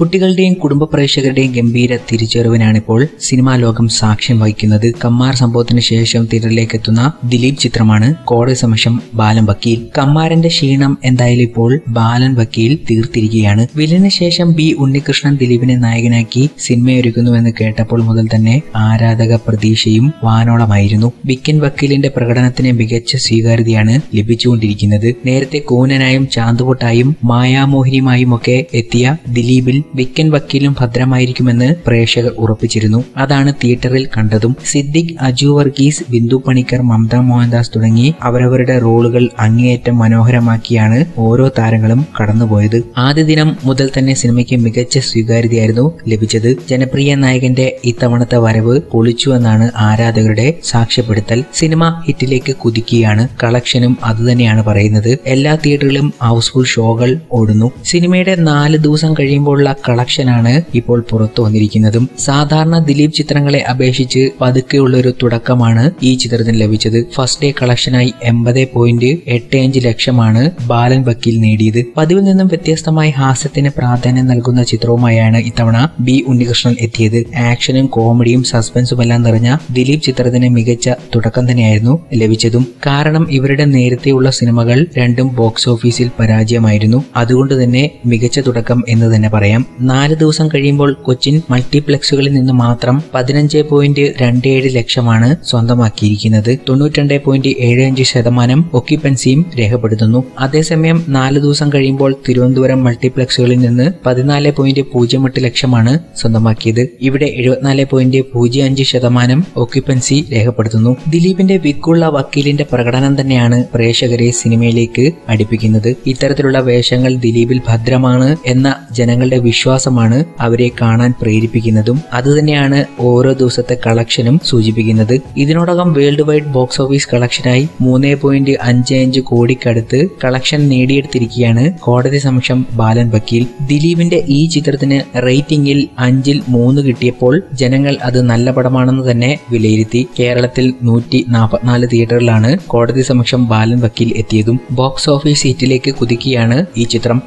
കുട്ടികളുടെയും കുടുംബ പ്രേക്ഷകരുടെയും ഗംഭീര തിരിച്ചറിവിനാണിപ്പോൾ സിനിമാ ലോകം സാക്ഷ്യം വഹിക്കുന്നത്. കമ്മാർ സംഭവത്തിന് ശേഷം തിയേറ്ററിലേക്ക് എത്തുന്ന ദിലീപ് ചിത്രമാണ് കോടതി സമക്ഷം ബാലൻ വക്കീൽ. കമ്മാരന്റെ ക്ഷീണം എന്തായാലും ഇപ്പോൾ ബാലൻ വക്കീൽ തീർത്തിരിക്കുകയാണ്. വിലന് ശേഷം ബി ഉണ്ണികൃഷ്ണൻ ദിലീപിനെ നായകനാക്കി സിനിമയൊരുക്കുന്നുവെന്ന് കേട്ടപ്പോൾ മുതൽ തന്നെ ആരാധക പ്രതീക്ഷയും വാനോളമായിരുന്നു. വിക്കൻ വക്കീലിന്റെ പ്രകടനത്തിന് മികച്ച സ്വീകാര്യതയാണ് ലഭിച്ചുകൊണ്ടിരിക്കുന്നത്. നേരത്തെ കൂനനായും ചാന്തുപൊട്ടായും മായാമോഹിനിയുമായും ഒക്കെ എത്തിയ ദിലീപിൽ വിക്കൻ വക്കീലും ഭദ്രമായിരിക്കുമെന്ന് പ്രേക്ഷകർ ഉറപ്പിച്ചിരുന്നു. അതാണ് തിയേറ്ററിൽ കണ്ടതും സിദ്ദിഖ് അജു വർഗീസ് ബിന്ദു പണിക്കർ മമത മോഹൻദാസ് തുടങ്ങി അവരവരുടെ റോളുകൾ അങ്ങേയറ്റം മനോഹരമാക്കിയാണ് ഓരോ താരങ്ങളും കടന്നുപോയത്. ആദ്യ ദിനം മുതൽ തന്നെ സിനിമയ്ക്ക് മികച്ച സ്വീകാര്യതയായിരുന്നു ലഭിച്ചത്. ജനപ്രിയ നായകന്റെ ഇത്തവണത്തെ വരവ് പൊളിച്ചുവെന്നാണ് ആരാധകരുടെ സാക്ഷ്യപ്പെടുത്തൽ. സിനിമ ഹിറ്റിലേക്ക് കുതിക്കുകയാണ് കളക്ഷനും അതുതന്നെയാണ് പറയുന്നത്. എല്ലാ തിയേറ്ററിലും ഹൗസ്ഫുൾ ഷോകൾ ഓടുന്നു. സിനിമയുടെ നാല് ദിവസം കഴിയുമ്പോഴുള്ള കളക്ഷനാണ് ഇപ്പോൾ പുറത്തു വന്നിരിക്കുന്നതും. സാധാരണ ദിലീപ് ചിത്രങ്ങളെ അപേക്ഷിച്ച് പതുക്കെയുള്ള ഒരു തുടക്കമാണ് ഈ ചിത്രത്തിന് ലഭിച്ചത്. ഫസ്റ്റ് ഡേ കളക്ഷനായി എൺപത് പോയിന്റ് എട്ട് അഞ്ച് ലക്ഷമാണ് ബാലൻ വക്കീൽ നേടിയത്. പതിവിൽ നിന്നും വ്യത്യസ്തമായി ഹാസ്യത്തിന് പ്രാധാന്യം നൽകുന്ന ചിത്രവുമായാണ് ഇത്തവണ ബി ഉണ്ണികൃഷ്ണൻ എത്തിയത്. ആക്ഷനും കോമഡിയും സസ്പെൻസും എല്ലാം നിറഞ്ഞ ദിലീപ് ചിത്രത്തിന് മികച്ച തുടക്കം തന്നെയായിരുന്നു ലഭിച്ചതും. കാരണം ഇവരുടെ നേരത്തെയുള്ള സിനിമകൾ രണ്ടും ബോക്സ് ഓഫീസിൽ പരാജയമായിരുന്നു. അതുകൊണ്ട് തന്നെ മികച്ച തുടക്കം എന്ന് തന്നെ പറയാം. നാല് ദിവസം കഴിയുമ്പോൾ കൊച്ചിൻ മൾട്ടിപ്ലക്സുകളിൽ നിന്ന് മാത്രം പതിനഞ്ച് പോയിന്റ് രണ്ട് ഏഴ് ലക്ഷമാണ് സ്വന്തമാക്കിയിരിക്കുന്നത്. തൊണ്ണൂറ്റിരണ്ട് പോയിന്റ് ഏഴ് അഞ്ച് ശതമാനം ഒക്യുപ്പൻസിയും രേഖപ്പെടുത്തുന്നു. അതേസമയം നാല് ദിവസം കഴിയുമ്പോൾ തിരുവനന്തപുരം മൾട്ടിപ്ലക്സുകളിൽ നിന്ന് പതിനാല് പോയിന്റ് പൂജ്യം എട്ട് ലക്ഷമാണ് സ്വന്തമാക്കിയത്. ഇവിടെ എഴുപത്തിനാല് പോയിന്റ് പൂജ്യം അഞ്ച് ശതമാനം ഒക്യുപ്പൻസി രേഖപ്പെടുത്തുന്നു. ദിലീപിന്റെ വിക്കുള്ള വക്കീലിന്റെ പ്രകടനം തന്നെയാണ് പ്രേക്ഷകരെ സിനിമയിലേക്ക് അടുപ്പിക്കുന്നത്. ഇത്തരത്തിലുള്ള വേഷങ്ങൾ ദിലീപിൽ ഭദ്രമാണ് എന്ന ജനങ്ങളുടെ വിശ്വാസമാണ് അവരെ കാണാൻ പ്രേരിപ്പിക്കുന്നതും അതുതന്നെയാണ് ഓരോ ദിവസത്തെ കളക്ഷനും സൂചിപ്പിക്കുന്നത്. ഇതിനോടകം വേൾഡ് വൈഡ് ബോക്സ് ഓഫീസ് കളക്ഷനായി മൂന്ന് പോയിന്റ് അഞ്ച് അഞ്ച് കോടിക്കടുത്ത് കളക്ഷൻ നേടിയെടുത്തിരിക്കുകയാണ് കോടതി സമക്ഷം ബാലൻ വക്കീൽ. ദിലീപിന്റെ ഈ ചിത്രത്തിന് റേറ്റിംഗിൽ അഞ്ചിൽ മൂന്ന് കിട്ടിയപ്പോൾ ജനങ്ങൾ അത് നല്ല പടമാണെന്ന് തന്നെ വിലയിരുത്തി. കേരളത്തിൽ നൂറ്റി നാൽപ്പത്തിനാല് തിയേറ്ററിലാണ് കോടതി സമക്ഷം ബാലൻ വക്കീൽ എത്തിയതും. ബോക്സ് ഓഫീസ് സീറ്റിലേക്ക് കുതിക്കുകയാണ് ഈ ചിത്രം.